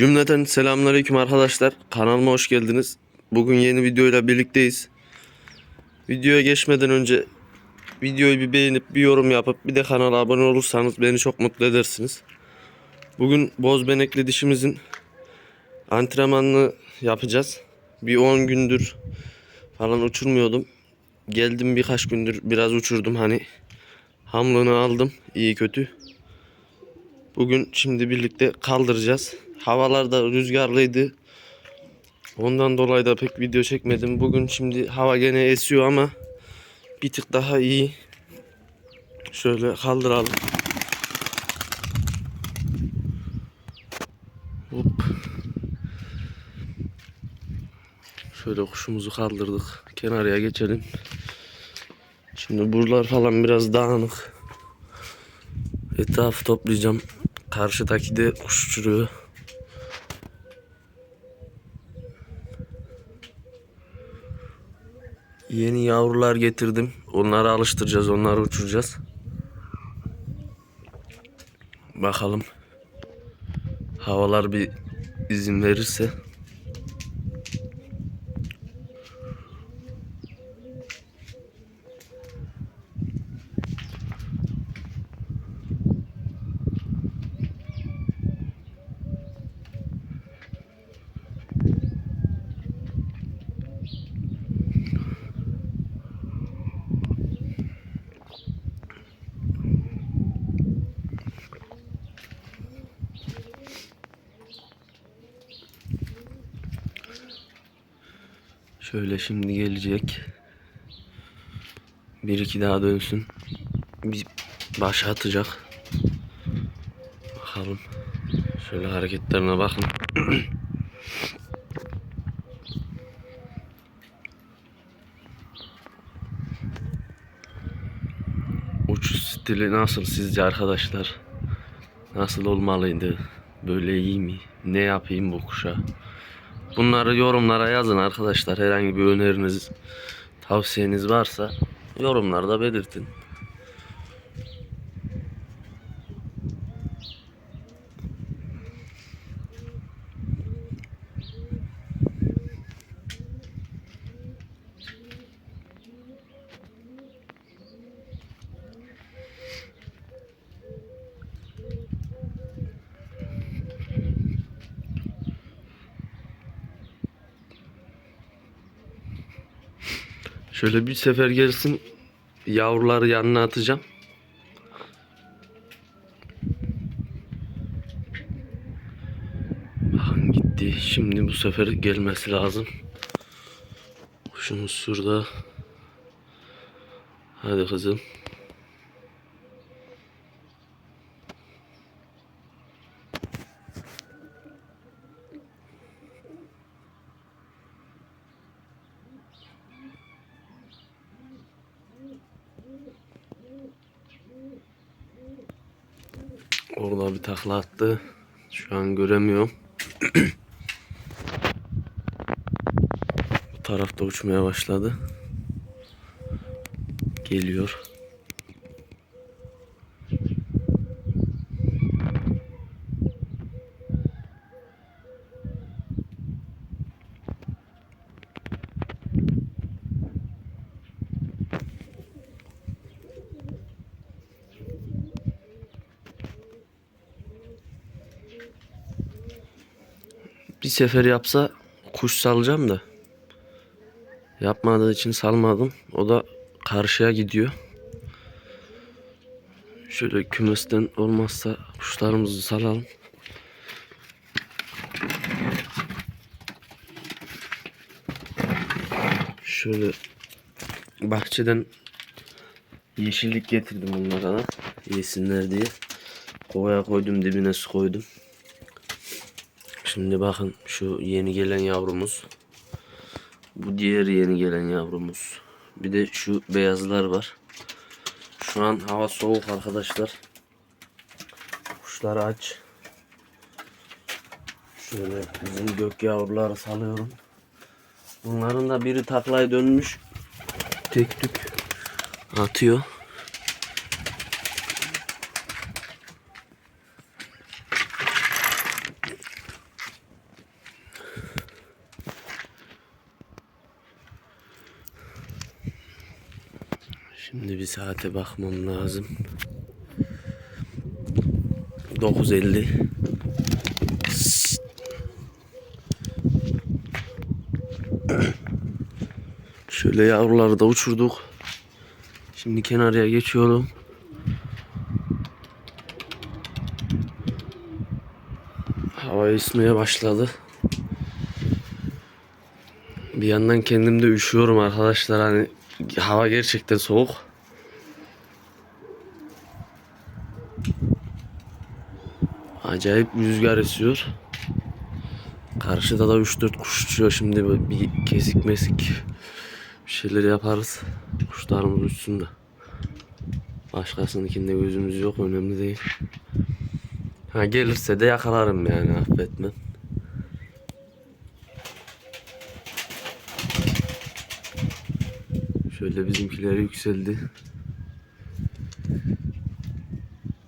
Cümleten selamünaleyküm arkadaşlar. Kanalıma hoş geldiniz. Bugün yeni videoyla birlikteyiz. Videoya geçmeden önce videoyu bir beğenip bir yorum yapıp bir de kanala abone olursanız beni çok mutlu edersiniz. Bugün boz benekli dişimizin antrenmanını yapacağız. Bir 10 gündür falan uçurmuyordum. Geldim birkaç gündür biraz uçurdum hani hamlını aldım iyi kötü. Bugün şimdi birlikte kaldıracağız. Havalar da rüzgarlıydı. Ondan dolayı da pek video çekmedim. Bugün şimdi hava gene esiyor ama bir tık daha iyi. Şöyle kaldıralım. Hop. Şöyle kuşumuzu kaldırdık. Kenarıya geçelim. Şimdi buralar falan biraz dağınık. Etrafı toplayacağım. Karşıdaki de kuş uçuruyor. Yeni yavrular getirdim. Onları alıştıracağız, onları uçuracağız. Bakalım. Havalar bir izin verirse. Şöyle şimdi gelecek. Bir iki daha dönsün. Bir baş atacak. Bakalım. Şöyle hareketlerine bakın. Uçuş stili nasıl sizce arkadaşlar? Nasıl olmalıydı? Böyle iyi mi? Ne yapayım bu kuşa? Bunları yorumlara yazın arkadaşlar. Herhangi bir öneriniz, tavsiyeniz varsa yorumlarda belirtin. Şöyle bir sefer gelsin yavruları yanına atacağım. Bakın gitti. Şimdi bu sefer gelmesi lazım. Kuşumuz şurada. Hadi kızım. Orada bir takla attı. Şu an göremiyorum. Bu tarafta uçmaya başladı. Geliyor. Sefer yapsa kuş salacağım da. Yapmadığı için salmadım. O da karşıya gidiyor. Şöyle kümesten olmazsa kuşlarımızı salalım. Şöyle bahçeden yeşillik getirdim onlara da yesinler diye. Kovaya koydum dibine su koydum. Şimdi bakın şu yeni gelen yavrumuz. Bu diğer yeni gelen yavrumuz. Bir de şu beyazlar var. Şu an hava soğuk arkadaşlar. Kuşlar aç. Şöyle bizim gök yavruları salıyorum. Bunların da biri taklaya dönmüş. Tek tük atıyor. Saate bakmam lazım. 9.50 Şöyle yavruları da uçurduk. Şimdi kenarıya geçiyorum. Hava esmeye başladı. Bir yandan kendim de üşüyorum arkadaşlar. Hani hava gerçekten soğuk. Acayip rüzgar esiyor. Karşıda da 3-4 kuş uçuyor. Şimdi bir kesik mesik bir şeyler yaparız. Kuşlarımız uçsun da. Başkasınınkinde gözümüz yok. Önemli değil. Ha gelirse de yakalarım yani affetmem. Şöyle bizimkiler yükseldi.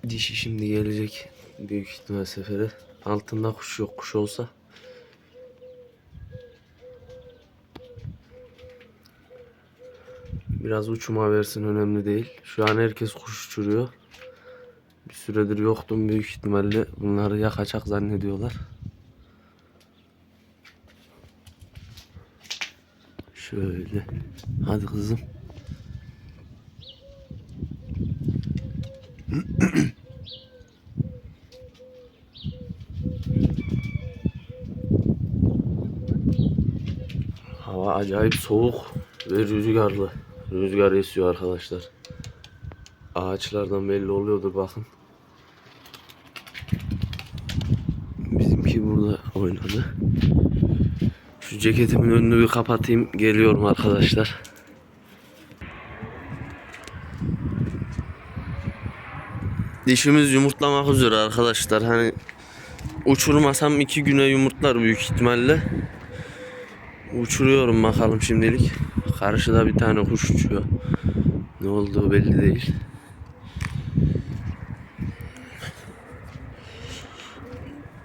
Dişi şimdi gelecek. Büyük ihtimal sefere. Altında kuş yok. Kuş olsa Biraz uçuma versin önemli değil. Şu an herkes kuş uçuruyor. Bir süredir yoktum büyük ihtimalle bunları yakacak zannediyorlar. Şöyle. Hadi kızım. Hava acayip soğuk ve rüzgarlı. Rüzgar esiyor arkadaşlar. Ağaçlardan belli oluyordur bakın. Bizimki burada oynadı. Şu ceketimin önünü bir kapatayım. Geliyorum arkadaşlar. Dişimiz yumurtlamak üzere arkadaşlar. Hani uçurmasam iki güne yumurtlar büyük ihtimalle. Uçuruyorum bakalım şimdilik. Karşıda bir tane kuş uçuyor. Ne olduğu belli değil.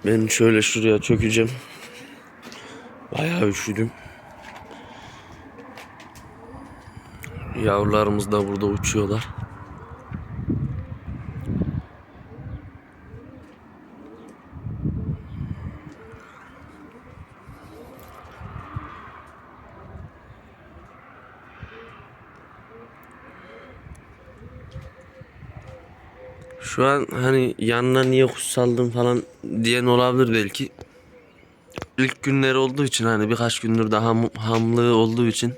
Ben şöyle şuraya çökeceğim. Bayağı üşüdüm. Yavrularımız da burada uçuyorlar. Şu an hani yanına niye kuş saldım falan diyen olabilir belki. İlk günler olduğu için hani birkaç gündür daha ham- hamlığı olduğu için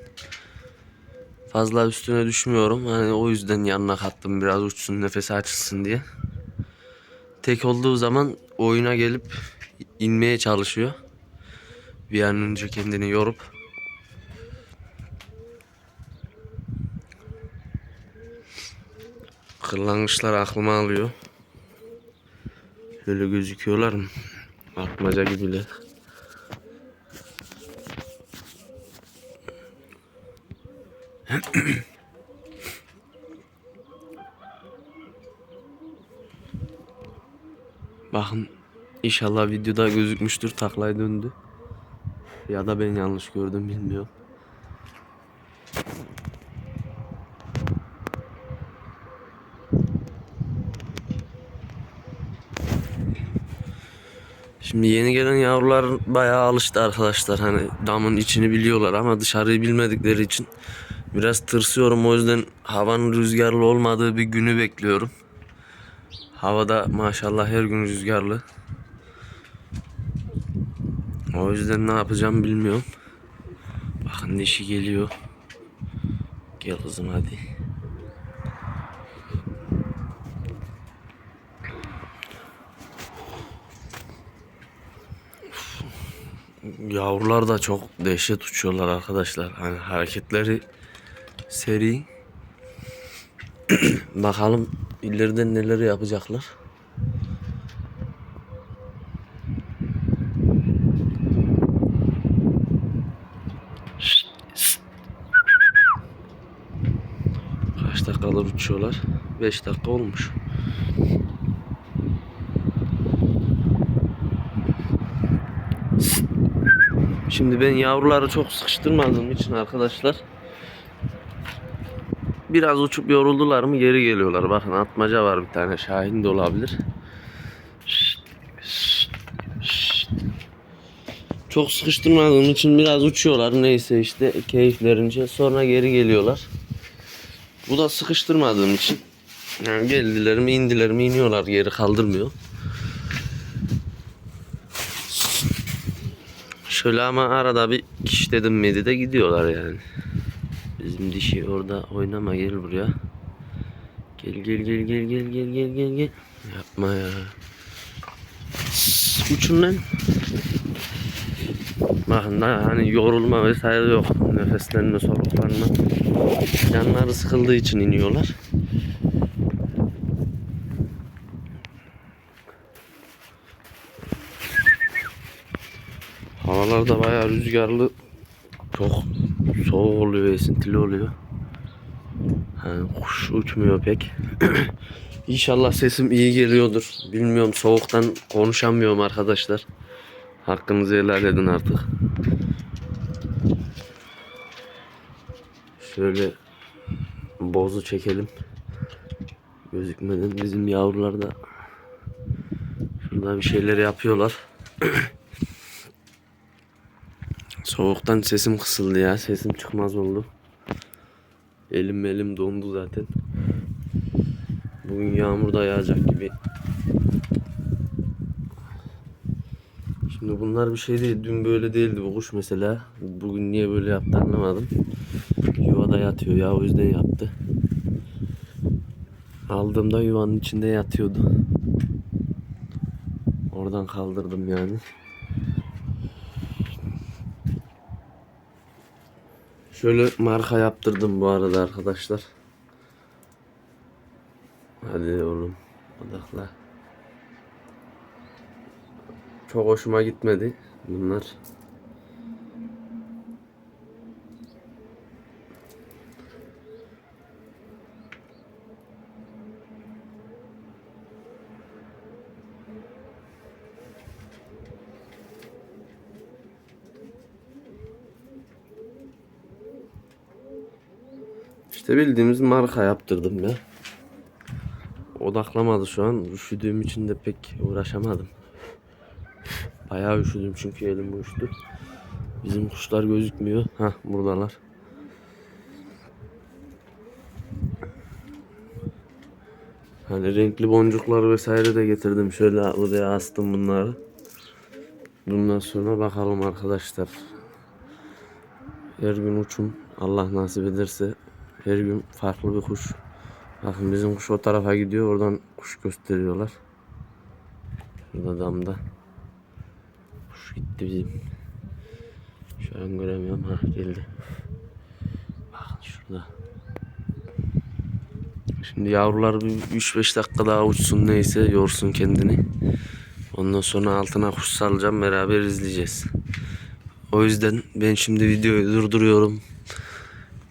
fazla üstüne düşmüyorum. Hani o yüzden yanına kattım biraz uçsun nefesi açılsın diye. Tek olduğu zaman oyuna gelip inmeye çalışıyor. Bir an önce kendini yorup. Kırlangıçlar aklıma alıyor. Şöyle gözüküyorlar mı? Atmaca gibiler. Bakın inşallah videoda gözükmüştür taklaya döndü. Ya da ben yanlış gördüm bilmiyorum. Şimdi yeni gelen yavrular bayağı alıştı arkadaşlar. Hani damın içini biliyorlar ama dışarıyı bilmedikleri için biraz tırsıyorum. O yüzden havanın rüzgarlı olmadığı bir günü bekliyorum. Havada maşallah her gün rüzgarlı. O yüzden ne yapacağım bilmiyorum. Bakın dişi geliyor. Gel kızım hadi. Yavrular da çok dehşet uçuyorlar arkadaşlar. Hani hareketleri seri. Bakalım ileride neler yapacaklar. Kaç dakikalar uçuyorlar? 5 dakika olmuş. Şimdi ben yavruları çok sıkıştırmadığım için arkadaşlar biraz uçup yoruldular mı geri geliyorlar. Bakın atmaca var bir tane. Şahin de olabilir. Çok sıkıştırmadığım için biraz uçuyorlar. Neyse işte keyiflerince. Sonra geri geliyorlar. Bu da sıkıştırmadığım için. Yani geldiler mi indiler mi iniyorlar. Geri kaldırmıyor. Şöyle ama arada bir kiş dedim miydi de gidiyorlar yani. Bizim dişi orada oynama gel buraya. Gel gel gel gel gel gel gel gel gel. Yapma ya. Uçun lan. Bakın da hani yorulma vesaire yok. Nefeslenme, soluklanma. Canları sıkıldığı için iniyorlar. Havalar bayağı rüzgarlı. Çok soğuk oluyor, esintili oluyor. Yani kuş uçmuyor pek. İnşallah sesim iyi geliyordur. Bilmiyorum soğuktan konuşamıyorum arkadaşlar. Hakkınızı helal edin artık. Şöyle bozu çekelim. Gözükmeden bizim yavrular da şurada bir şeyler yapıyorlar. Soğuktan sesim kısıldı ya. Sesim çıkmaz oldu. Elim elim dondu zaten. Bugün yağmur da yağacak gibi. Şimdi bunlar bir şey değil. Dün böyle değildi bu kuş mesela. Bugün niye böyle yaptı anlamadım. Yuvada yatıyor ya o yüzden yaptı. Aldığımda yuvanın içinde yatıyordu. Oradan kaldırdım yani. Şöyle marka yaptırdım bu arada arkadaşlar. Hadi oğlum odakla. Çok hoşuma gitmedi bunlar. İşte bildiğimiz marka yaptırdım ya. Odaklamadı şu an. Üşüdüğüm için de pek uğraşamadım. Bayağı üşüdüm çünkü elim uyuştu. Bizim kuşlar gözükmüyor. Hah buradalar. Hani renkli boncuklar vesaire de getirdim. Şöyle buraya astım bunları. Bundan sonra bakalım arkadaşlar. Her gün uçum. Allah nasip ederse her gün farklı bir kuş. Bakın bizim kuş o tarafa gidiyor. Oradan kuş gösteriyorlar. Şurada damda. Kuş gitti bizim. Şu an göremiyorum. Ha geldi. Bakın şurada. Şimdi yavrular bir 3-5 dakika daha uçsun neyse yorsun kendini. Ondan sonra altına kuş salacağım beraber izleyeceğiz. O yüzden ben şimdi videoyu durduruyorum.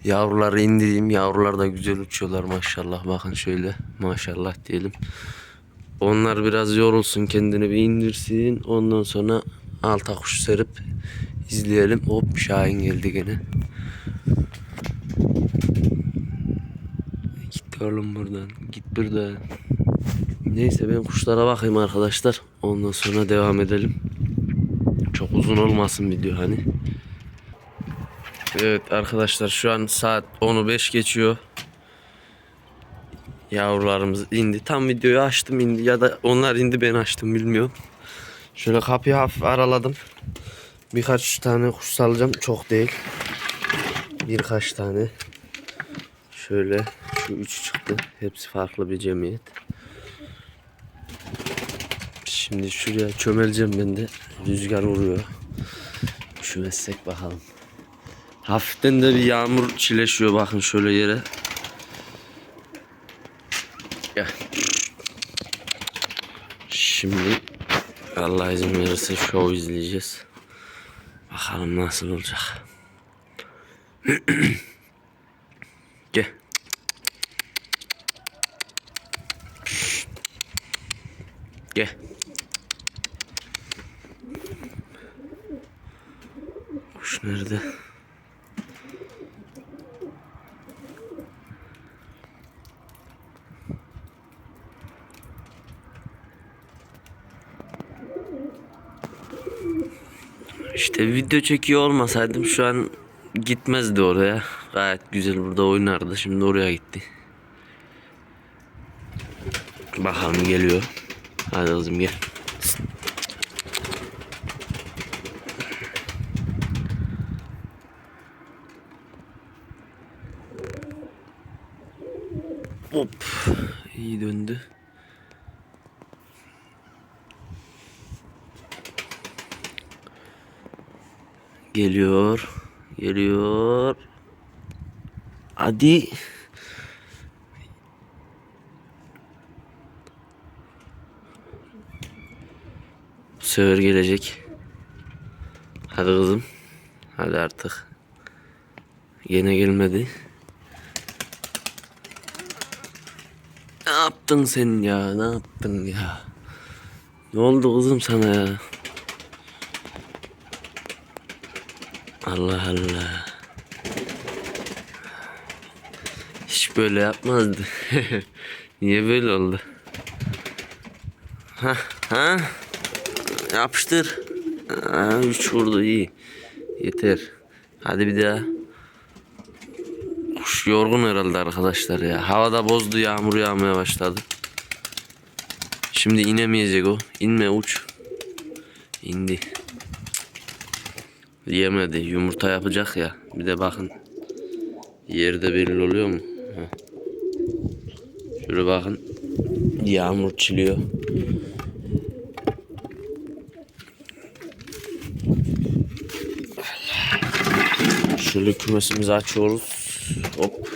Yavruları indireyim. Yavrular da güzel uçuyorlar maşallah. Bakın şöyle maşallah diyelim. Onlar biraz yorulsun kendini bir indirsin. Ondan sonra alta kuş serip izleyelim. Hop Şahin geldi gene. Git oğlum buradan. Git buradan. Neyse ben kuşlara bakayım arkadaşlar. Ondan sonra devam edelim. Çok uzun olmasın video hani. Evet arkadaşlar şu an saat 10'u 5 geçiyor. Yavrularımız indi. Tam videoyu açtım indi ya da onlar indi ben açtım bilmiyorum. Şöyle kapıyı hafif araladım. Birkaç tane kuş salacağım. Çok değil. Birkaç tane. Şöyle şu üç çıktı. Hepsi farklı bir cemiyet. Şimdi şuraya çömeleceğim ben de. Rüzgar vuruyor. Üşümezsek bakalım. Hafiften de bir yağmur çileşiyor bakın şöyle yere. Gel. Şimdi Allah izin verirse show izleyeceğiz. Bakalım nasıl olacak. Gel. Gel. Kuş nerede? İşte video çekiyor olmasaydım şu an gitmezdi oraya. Gayet güzel burada oynardı. Şimdi oraya gitti. Bakalım geliyor. Hadi kızım gel. Hop. İyi döndü. Geliyor. Geliyor. Hadi. Bu gelecek. Hadi kızım. Hadi artık. Yine gelmedi. Ne yaptın sen ya? Ne yaptın ya? Ne oldu kızım sana ya? Allah Allah. Hiç böyle yapmazdı. Niye böyle oldu? Ha ha. Yapıştır. Ha, üç vurdu iyi. Yeter. Hadi bir daha. Kuş yorgun herhalde arkadaşlar ya. Havada bozdu yağmur yağmaya başladı. Şimdi inemeyecek o. İnme uç. İndi. Yemedi. Yumurta yapacak ya. Bir de bakın. Yerde belli oluyor mu? Heh. Şöyle bakın. Yağmur çiliyor. Şöyle kümesimizi açıyoruz. Hop.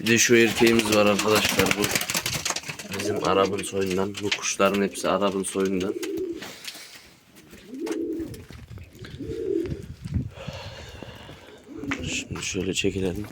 Bir de şu erkeğimiz var arkadaşlar bu. Bizim Arap'ın soyundan. Bu kuşların hepsi Arap'ın soyundan. Şöyle çekilelim.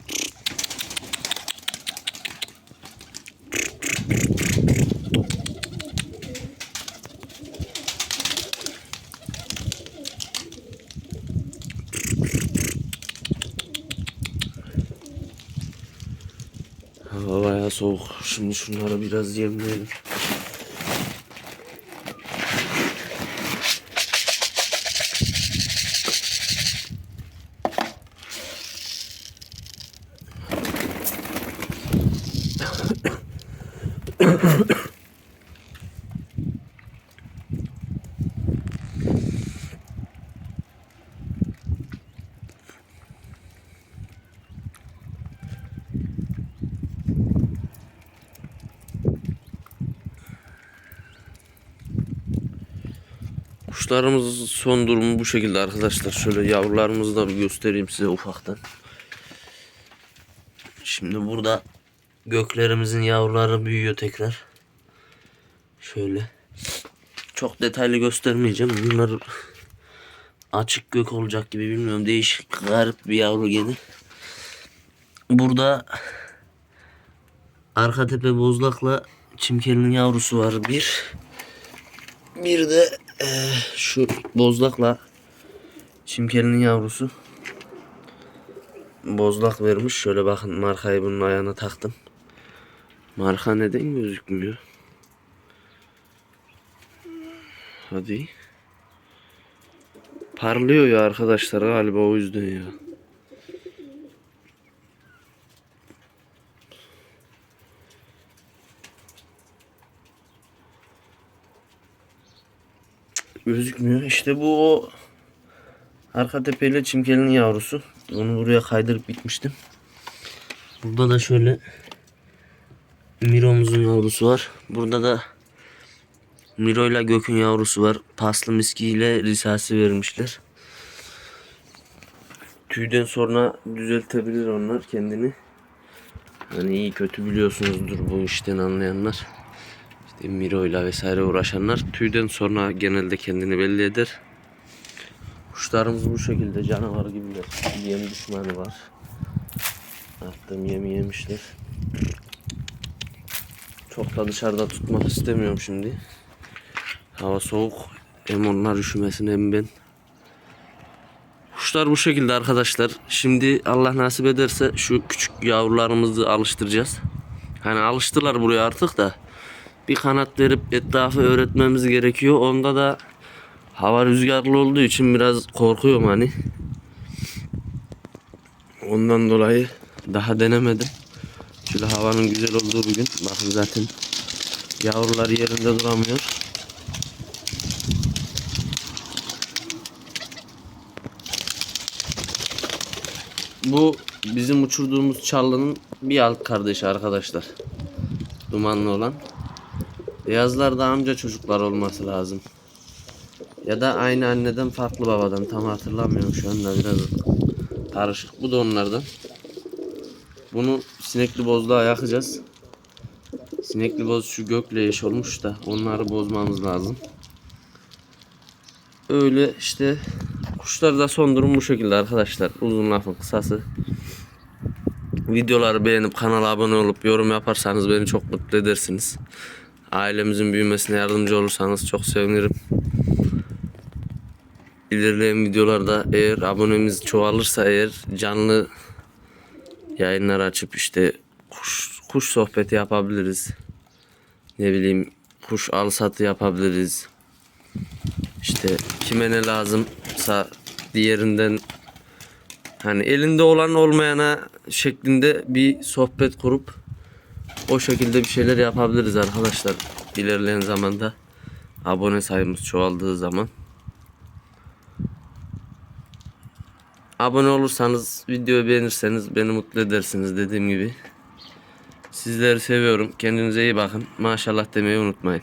Hava bayağı soğuk. Şimdi şunları biraz yemleyelim. Kuşlarımızın son durumu bu şekilde arkadaşlar. Şöyle yavrularımızı da bir göstereyim size ufaktan. Şimdi burada göklerimizin yavruları büyüyor tekrar. Şöyle. Çok detaylı göstermeyeceğim. Bunlar açık gök olacak gibi bilmiyorum. Değişik garip bir yavru gene. Burada arka tepe bozlakla çimkelinin yavrusu var bir. Bir de eee, şu bozlakla çimkelinin yavrusu. Bozlak vermiş. Şöyle bakın markayı bunun ayağına taktım. Marka neden gözükmüyor? Hadi. Parlıyor ya arkadaşlar galiba o yüzden ya. gözükmüyor. İşte bu o arka tepeyle çimkelinin yavrusu. Onu buraya kaydırıp bitmiştim. Burada da şöyle Miro'muzun yavrusu var. Burada da Miro ile Gök'ün yavrusu var. Paslı miski ile risasi vermişler. Tüyden sonra düzeltebilir onlar kendini. Hani iyi kötü biliyorsunuzdur bu işten anlayanlar. İşte Miro ile vesaire uğraşanlar tüyden sonra genelde kendini belli eder. Kuşlarımız bu şekilde canavar gibiler. Yem düşmanı var. Attığım yemi yemişler. Çok da dışarıda tutmak istemiyorum şimdi. Hava soğuk. Hem onlar üşümesin hem ben. Kuşlar bu şekilde arkadaşlar. Şimdi Allah nasip ederse şu küçük yavrularımızı alıştıracağız. Hani alıştılar buraya artık da bir kanat verip etrafı öğretmemiz gerekiyor. Onda da Hava rüzgarlı olduğu için biraz korkuyorum hani. Ondan dolayı daha denemedim. Şöyle havanın güzel olduğu bir gün. Bakın zaten yavrular yerinde duramıyor. Bu bizim uçurduğumuz çalının bir alt kardeşi arkadaşlar. Dumanlı olan. Beyazlar da amca çocuklar olması lazım. Ya da aynı anneden farklı babadan tam hatırlamıyorum şu anda biraz karışık. Bu da onlardan. Bunu sinekli bozluğa yakacağız. Sinekli boz şu gökle eş olmuş da onları bozmamız lazım. Öyle işte kuşlarda son durum bu şekilde arkadaşlar. Uzun lafın kısası. Videoları beğenip kanala abone olup yorum yaparsanız beni çok mutlu edersiniz. Ailemizin büyümesine yardımcı olursanız çok sevinirim. İlerleyen videolarda eğer abonemiz çoğalırsa eğer canlı yayınlar açıp işte kuş, kuş sohbeti yapabiliriz. Ne bileyim kuş al satı yapabiliriz. İşte kime ne lazımsa diğerinden hani elinde olan olmayana şeklinde bir sohbet kurup o şekilde bir şeyler yapabiliriz arkadaşlar ilerleyen zamanda abone sayımız çoğaldığı zaman. Abone olursanız, videoyu beğenirseniz beni mutlu edersiniz dediğim gibi. Sizleri seviyorum. Kendinize iyi bakın. Maşallah demeyi unutmayın.